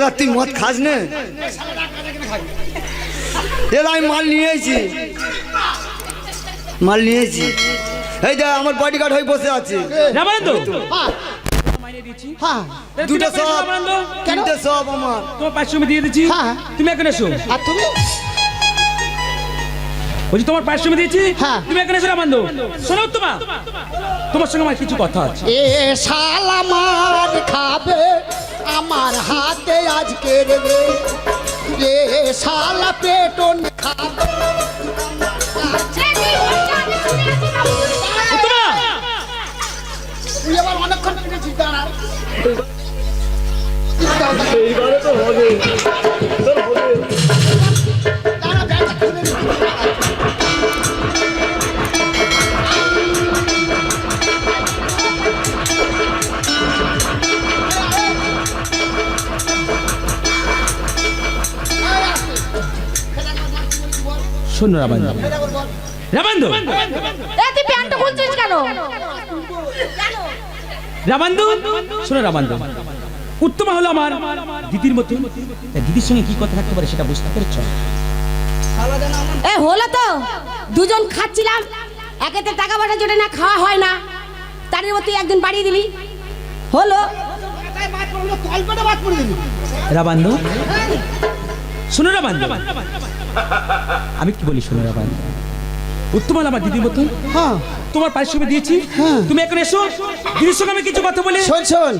এরা তুই মদ খাস না? এরা আমি মাল নিয়েছি মাল নিয়েছি এই দেখ আমার বডি গার্ড হয়ে বসে আছে। হ্যাঁ দুটো সব তিনটে সব আমার। তোমার পাঁচশো দিয়ে দিচ্ছি। হ্যাঁ। তুমি এখন এসো। আর তুমি? বলছি তোমার পাঁচশো আমি দিয়েছি? হ্যাঁ। তুমি এখন এসো রামানন্দ। শোনো তোমা তোমার সঙ্গে আমার কিছু কথা আছে। এ শালা মার খাবে আমার হাতে আজকে রে এ শালা পেটন খাবে। তোমা তুই আবার অনেকক্ষণ পেটেছিস শোনো রামানন্দ এ তুই প্যান্টটা খুলছিস কেন? রামানন্দ শোনো রামানন্দ উত্তমা হলো আমার দিদির মতো। দিদির সঙ্গে কি কথা থাকতে পারে সেটা বুঝতে পেরেছ? এ হলো তো। দুজন খাচ্ছিলাম। একেতে টাকা পয়সা জোটে না খাওয়া হয় না। তার তুই একদিন বাড়িয়ে দিলি। হলো। পড়ে শোনো রামানন্দ আমি কি বলি শোনো রামানন্দ উত্তমা আমার দিদির মতো হ্যাঁ। তোমার পারিশ্রমিক দিয়েছি? তুমি এখন এসো। দিদির সঙ্গে আমি কিছু কথা বলি। শোন শোন।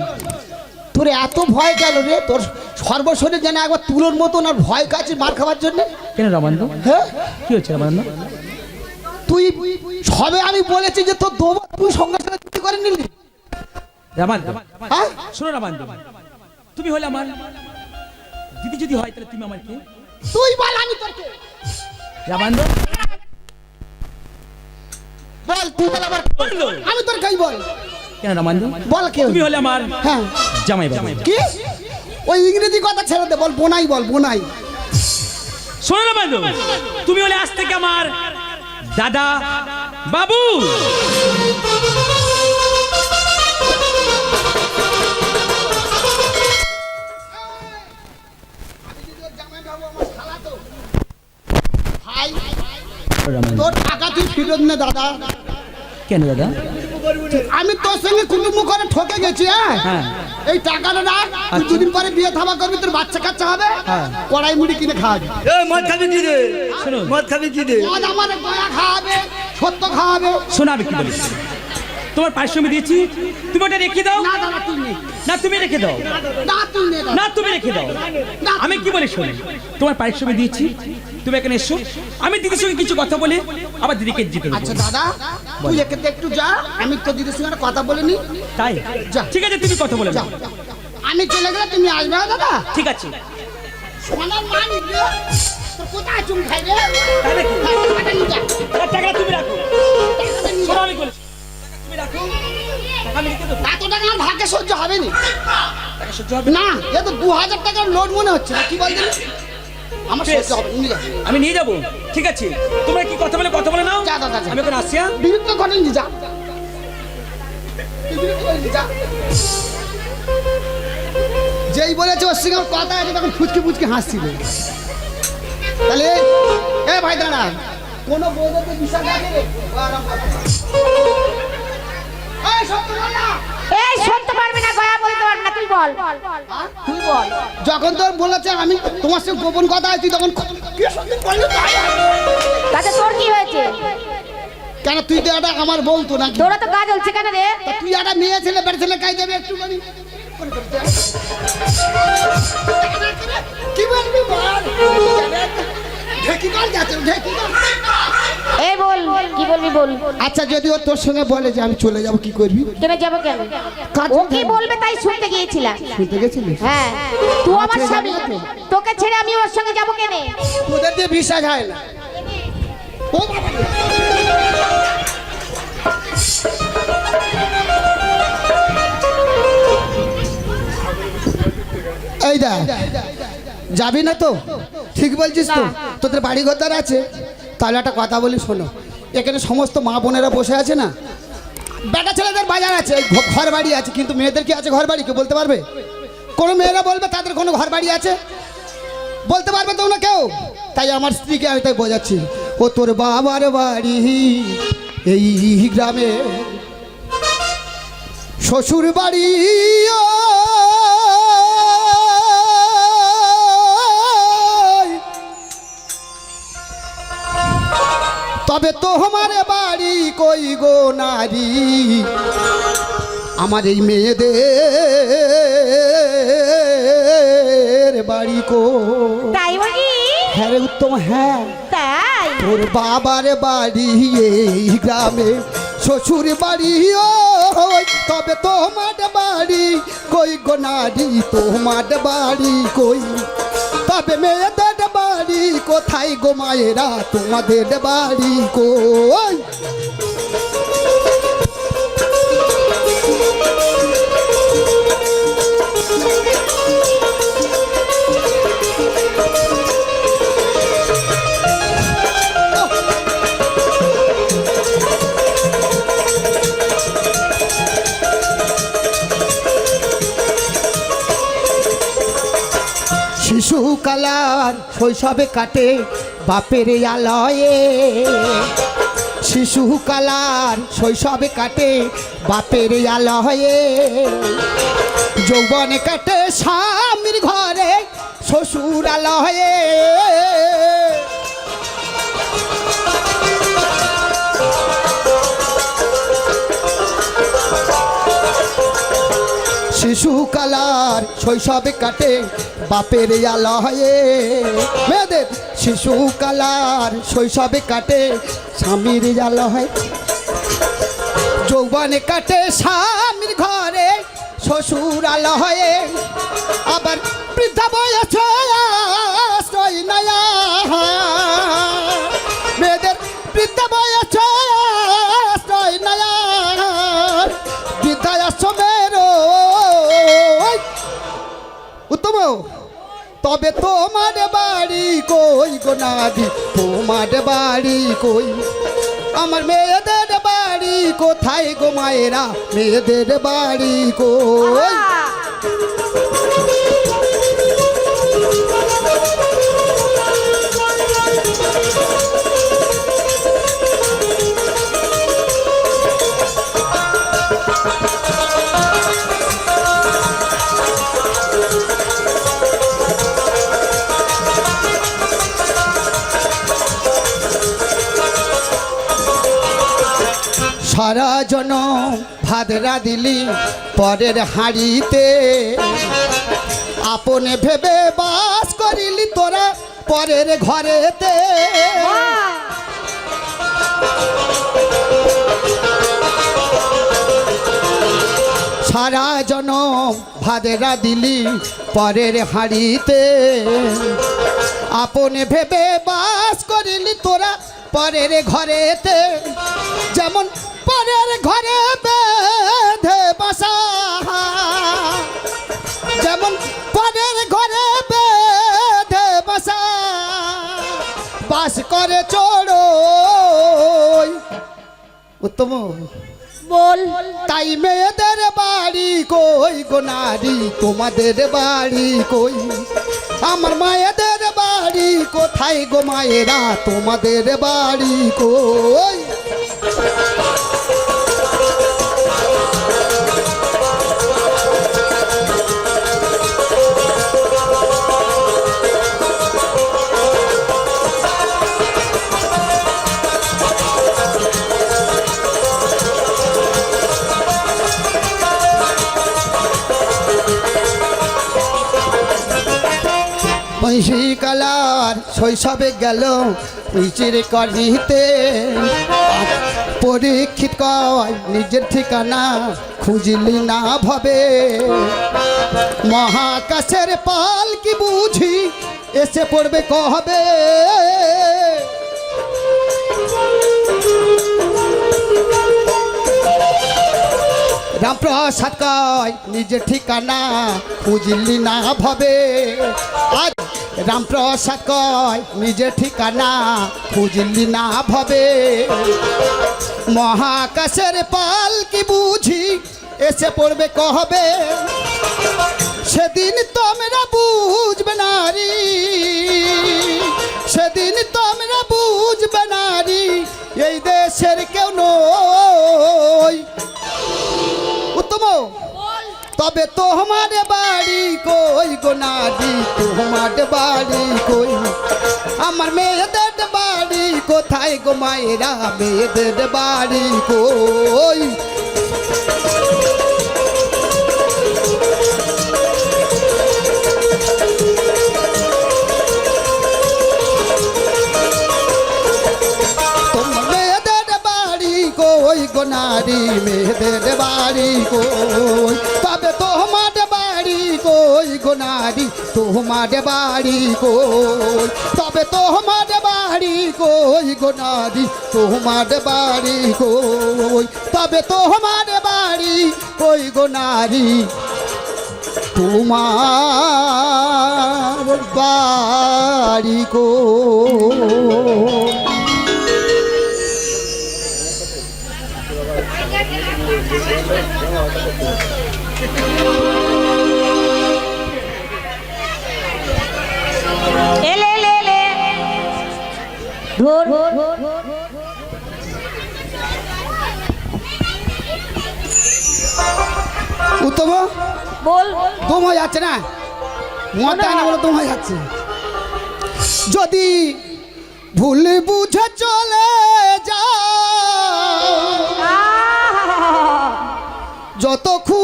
তোর এত ভয় গেল রে? তোর সর্বশরীর যেন একবার তুলোর মতন আর ভয় কাছে মার খাওয়ার জন্য? কেন রামানন্দ হ্যাঁ? কি হচ্ছে রামানন্দ তুই সবে আমি বলেছি যে তোর দোবা তুই সঙ্গে সঙ্গে চুরি করে নিলি। রামানন্দ হ্যাঁ? শোনো রামানন্দ তুমি হলে আমার। দিদি যদি হয় তাহলে তুমি আমার কে? তুই বল আমি তোর কে? রামানন্দ বল তুই বল আবার বলল। আমি তোর কাই বল? কেন রামানন্দ বল কে তুমি হলে আমার হ্যাঁ। জামাই বাবু। কি? ওই ইংরেজি কথা ছেড়ে দে বল বোনাই বল বোনাই। শোনো রামানন্দ তুমি হলে আজ থেকে আমার দাদা বাবু। তোর টাকা তুই ফিরত নে দাদা। কেন দাদা? আমি তোর সঙ্গে কুটুম্ব করে ঠকে গেছি হ্যাঁ? হ্যাঁ। এই টাকাটা রাখ তুই আচ্ছা। দুদিন পরে বিয়ে থাবা করবি তোর বাচ্চা কাচ্চা হবে হ্যাঁ। কড়াই মুড়ি কিনে খাওয়াবি। এ মদ খাবি কি রে? মদ খাবি কি রে? মদ আমার গয়া খাওয়াবে সত্য খাওয়াবে। শোনো কি বলি তোমার পারিশ্রমিক দিয়েছি। তুমি ওটা রেখে দাও। না তুমি রেখে দাও। না তুমি রেখে দাও। আমি কি বলি শোনো? তোমার পারিশ্রমিক দিয়েছি। তুমি এখানে এসো। আমি দিদির সঙ্গে কিছু কথা বলে আবার দিদিকে জিতে আচ্ছা দাদা তুই এখানে একটু যা। আমি তো দিদির সঙ্গে কথা বলে নি। তাই? যা। ঠিক আছে তুমি কথা বলে যাও আমি চলে গেলে তুমি আসবে দাদা? ঠিক আছে। সোনার মান কোথায় চুম খাই রে? তুমি রাখো। আমি বলি এত টাকা আমার ভাগ্যে সহ্য হবে না। টাকা না এ তো দু হাজার টাকার লোড মনে হচ্ছে কি বলছেন আমার সহ্য হবে নিয়ে যা। আমি নিয়ে যাব। ঠিক আছে। তোমরা কি কথা বলে কথা বলে নাও। যা। আমি এখন আসি হ্যাঁ? বিরক্ত করেন যা। বিরক্ত করেন নি, যা। যেই বলেছে ওর সঙ্গে কথা আছে তখন ফুচকে ফুচকে হাসছিল। তাহলে এ ভাই দাঁড়া কোনো বউদেরকে বিশ্বাস এই, সত্য বল না। এই শুনতে পারবি না গয়া বলতে পারবি না তুই বল। তুই বল। যখন তোর বলেছে আমি তোমার সঙ্গে গোপন কথা আছে তখন? তাতে তোর কি হয়েছে? কেন তুই তো একটা আমার বউ তো নাকি? তোরা তো কাজ হচ্ছে কেন রে? তুই একটা মেয়ে ছেলে বেড়ে ছেলে কাই দেবে একটু কি বলবি বল? ঢেকি কল যাচ্ছে ঢেকি কল। এই বল কি বলবি বল? আচ্ছা যদি ও তোর সঙ্গে বলে যে আমি চলে যাব কি করবি? কেন যাব কেন? ও কি বলবে তাই শুনতে গিয়েছিলাম। শুনতে হ্যাঁ তুই আমার আচ্ছা, স্বামী তোকে ছেড়ে আমি ওর সঙ্গে যাব কেনে? তোদের দিয়ে বিশ্বাস না। ও বাবা এই দা যাবি না তো? ঠিক বলছিস তো? তোদের বাড়ি ঘর আছে। তাহলে একটা কথা বলি, শোনো। এখানে সমস্ত মা বোনেরা বসে আছে না? বেটা ছেলেদের বাজার আছে ঘর বাড়ি আছে, কিন্তু মেয়েদের কি আছে ঘর বাড়ি কেউ বলতে পারবে? কোনো মেয়েরা বলবে, তাদের কোনো ঘর বাড়ি আছে? বলতে পারবে তো না কেউ? তাই আমার স্ত্রীকে আমি তাই বোঝাচ্ছি। ও তোর বাবার বাড়ি, এই গ্রামে শ্বশুর বাড়ি তবে তো তোমার বাড়ি কই গো নারী? আমার এই মেয়েদের বাড়ি কো তাই হ্যাঁ রে উত্তম হ্যাঁ। তাই? তোর বাবার বাড়ি এই গ্রামে শ্বশুর বাড়ি ওই। তবে তোমার বাড়ি কই গো নারী? তোমার বাড়ি কই? তবে মেয়েদের বাড়ি কোথায় গো মায়েরা তোমাদের বাড়ি কই? শিশু কালার শৈশবে কাটে বাপের আলয়ে। শিশু কালার শৈশবে কাটে বাপের আলয়ে। যৌবনে কাটে স্বামীর ঘরে শ্বশুর আলয়ে শিশু কালার শৈশবে কাটে বাপের আলয়ে। মেয়েদের শিশু কালার শৈশবে কাটে স্বামীর আলয়। যৌবনে কাটে স্বামীর ঘরে শ্বশুর আলয়ে। আবার বৃদ্ধা বয়সে আশ্রয় নয়া উত্তম তবে তোমার বাড়ি কই গো নাদি? তোমার বাড়ি কই? আমার মেয়েদের বাড়ি কোথায় গো মায়েরা? মেয়েদের বাড়ি কই? সারা জন, ভাদরা দিলি পরের হাড়িতে। আপনে ভেবে বাস করিলি তোরা পরের ঘরেতে। সারা জন, ভাদরা দিলি পরের হাড়িতে। আপনে ভেবে বাস করিলি তোরা পরের ঘরেতে। যেমন পরের ঘরে বেঁধে বাসা। যেমন পরের ঘরে বেঁধে বাসা। বাস করে চড়ো উত্তম। বল। তাই মেয়েদের বাড়ি কই গো নারী? তোমাদের বাড়ি কই? আমার মায়েদের বাড়ি কোথায় গো মায়েরা? তোমাদের বাড়ি কই? শৈশবে গেল নিজের করিতে পরীক্ষিত নিজের ঠিকানা খুঁজলি না ভাবে। মহাকাশের পাল কি বুঝি, এসে পড়বে কবে? রামপ্রসাদ কয় নিজের ঠিকানা খুঁজলি না ভবে। আজ রামপ্রসাদ কয় নিজের ঠিকানা খুঁজলি না ভবে। মহাকাশের পাল কি বুঝি, এসে পড়বে কহবে সেদিন তোমরা বুঝবে নারী, সেদিন তোমরা বুঝবে নারী, এই দেশের তবে তোমার বাড়ি কই গো নারী? তোমার বাড়ি কই? আমার মেয়েদের বাড়ি কোথায় গো মায়েরা? মেয়েদের বাড়ি কই? তোমার বাড়ি কই তবে তোমার বাড়ি কই গো নারী তোমার বাড়ি কই তবে তোমার বাড়ি কই গো নারী তোমার বাড়ি কই এলে এলে এলে ধর উত্তম? বল। দম হয়ে যাচ্ছে না? দেয় না। বলে দম হয়ে যাচ্ছে। যদি ভুল বুঝে চলে যা যত খুশি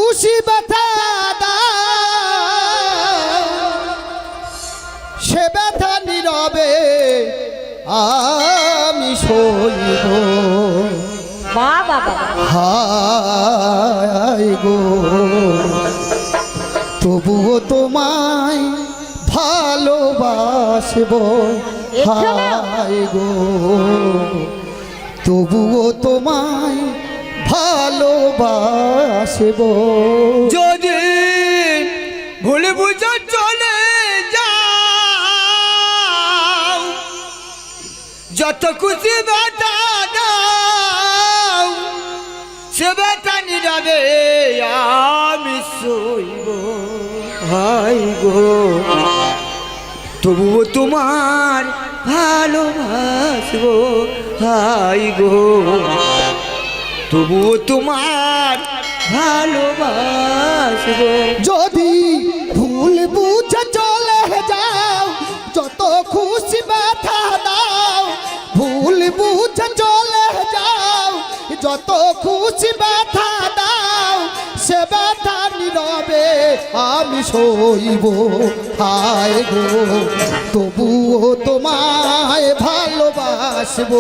সইব। বাবা হায় গো তবুও তোমায় ভালোবাসব। হায় গো তবুও তোমায় ভালোবাসব। যদি ভুলে বুঝে যত খুশি বেটা দাও সে বেটা নীরবে, আমি শৈব হাই গো। তবুও তোমার ভালোবাসবো। হাই গো। তবুও তোমার ভালোবাসবো। যদি ভুল বুঝে যত খুশি ব্যথা দাও, সে ব্যথা নীরবে আমি সইব। হায় গো, তবুও তোমায় ভালোবাসব।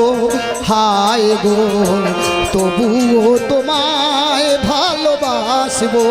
হায় গো, তবুও তোমায় ভালোবাসবো।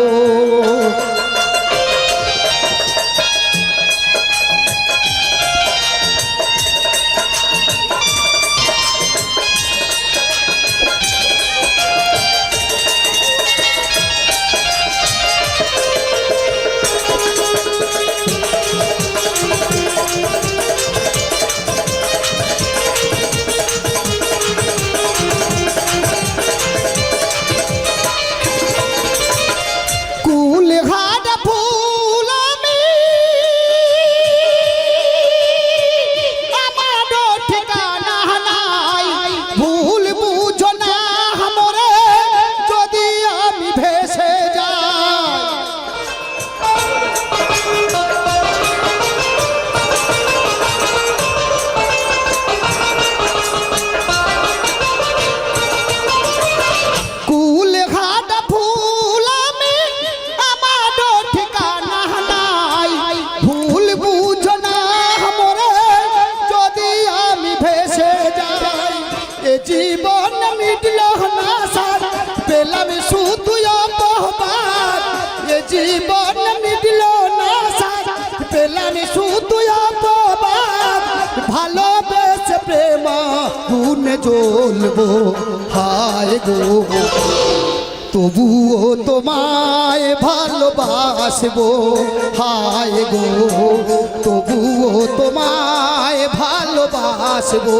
জন্মবো হায় গো। তবুও তোমায় ভালোবাসবো হায় গো। তবুও তোমায় ভালোবাসবো।